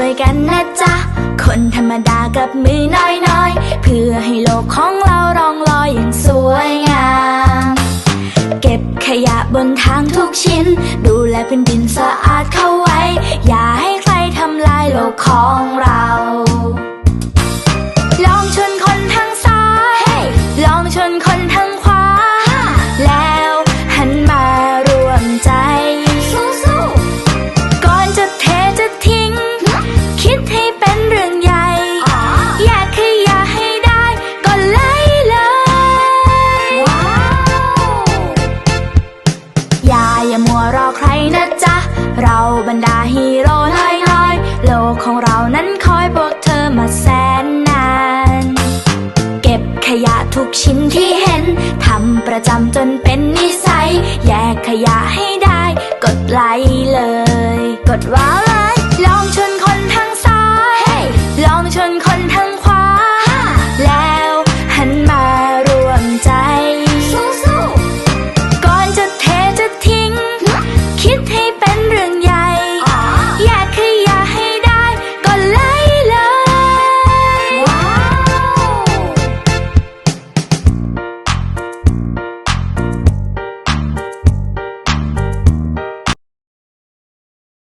วยกันนะจ๊ะ คนธรรมดากับมือน้อยๆ เพื่อให้โลกของเรารองลอยอย่างสวยงาม เก็บขยะบนทางทุกชิ้น ดูแลพื้นดินสะอาดเข้าไว้ อย่า อย่ามัวรอใครนะจ๊ะ เราบรรดาฮีโร่น้อยๆโลกของเรานั้นคอยพวกเธอมาแสนนาน เก็บขยะทุกชิ้นที่เห็นทำประจำจนเป็นนิสัย แยกขยะให้ได้ กดไลค์เลย กดว้าว